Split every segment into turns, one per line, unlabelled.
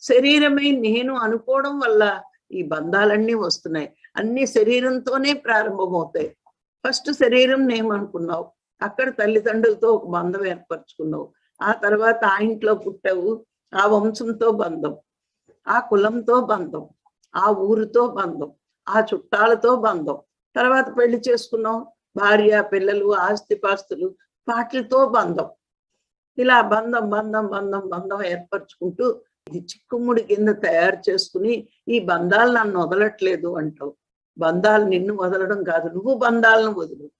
శరీరమే నేను అనుకోవడం వల్ల ఈ బంధాలన్నీ వస్తున్నాయి. అన్ని శరీరంతోనే ప్రారంభమవుతాయి. ఫస్ట్ శరీరం నేమనుకున్నావు. అక్కడ తల్లిదండ్రులతో ఒక బంధం ఏర్పరచుకున్నావు. ఆ తర్వాత ఆ ఇంట్లో పుట్టావు. ఆ వంశంతో బంధం. ఆ కులంతో బంధం. ఆ ఊరితో బంధం. ఆ చుట్టాలతో బంధం. తర్వాత పెళ్ళి చేసుకున్నావు. భార్య పిల్లలు ఆస్తిపాస్తులు వాటితో బంధం. ఇలా బంధం బంధం బంధం బంధం ఏర్పరచుకుంటూ చిక్కుముడి కింద తయారు చేసుకుని ఈ బంధాలు నన్ను వదలట్లేదు అంటావు. బంధాలు నిన్ను వదలడం కాదు నువ్వు బంధాలను వదులు.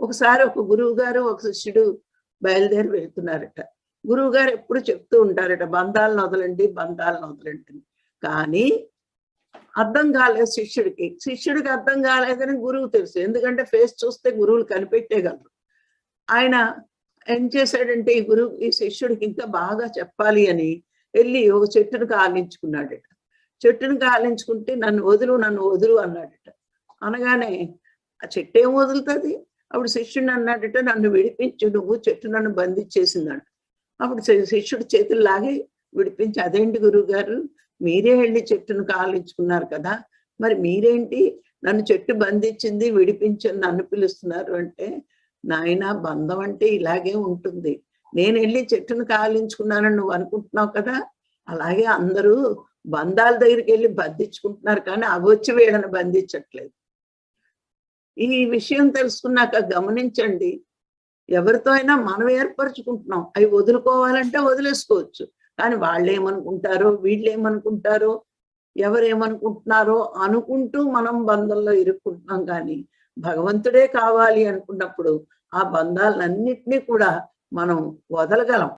ఒకసారి ఒక గురువు గారు ఒక శిష్యుడు బయలుదేరి వెళ్తున్నారట. గురువు గారు ఎప్పుడు చెప్తూ ఉంటారట బంధాలను వదలండి బంధాలను వదలండి కానీ అర్థం కాలేదు శిష్యుడికి. శిష్యుడికి అర్థం కాలేదని గురువు తెలుసు. ఎందుకంటే ఫేస్ చూస్తే గురువులు కనిపెట్టేయగలరు. ఆయన ఏం చేశాడంటే ఈ గురువు ఈ శిష్యుడికి ఇంకా బాగా చెప్పాలి అని వెళ్ళి ఒక చెట్టును కాలించుకున్నాడట. చెట్టును కాలించుకుంటే నన్ను వదులు నన్ను వదులు అన్నాడట. అనగానే ఆ చెట్టు ఏం వదులుతుంది? అప్పుడు శిష్యుడు అన్నాడట నన్ను విడిపించు నువ్వు చెట్టు నన్ను బంధించేసిందంట. అప్పుడు శిష్యుడు చేతులు లాగి విడిపించి అదేంటి గురువు గారు మీరే వెళ్ళి చెట్టును కాలించుకున్నారు కదా. మరి మీరేంటి? నన్ను చెట్టు బంధించింది విడిపించింది నన్ను పిలుస్తున్నారు అంటే నాయన బంధం అంటే ఇలాగే ఉంటుంది. నేను వెళ్ళి చెట్టును కాలించుకున్నానని నువ్వు అనుకుంటున్నావు కదా? అలాగే అందరూ బంధాల దగ్గరికి వెళ్ళి బంధించుకుంటున్నారు కానీ అవి వచ్చి వీళ్ళని బంధించట్లేదు. ఈ విషయం తెలుసుకున్నాక గమనించండి ఎవరితో అయినా మనం ఏర్పరచుకుంటున్నాం. అవి వదులుకోవాలంటే వదిలేసుకోవచ్చు. కానీ వాళ్ళు ఏమనుకుంటారో వీళ్ళు ఏమనుకుంటారో ఎవరు ఏమనుకుంటున్నారో అనుకుంటూ మనం బంధంలో ఇరుక్కుంటున్నాం కానీ భగవంతుడే కావాలి అనుకున్నప్పుడు ఆ బంధాలన్నిటినీ కూడా మనం వదలగలం.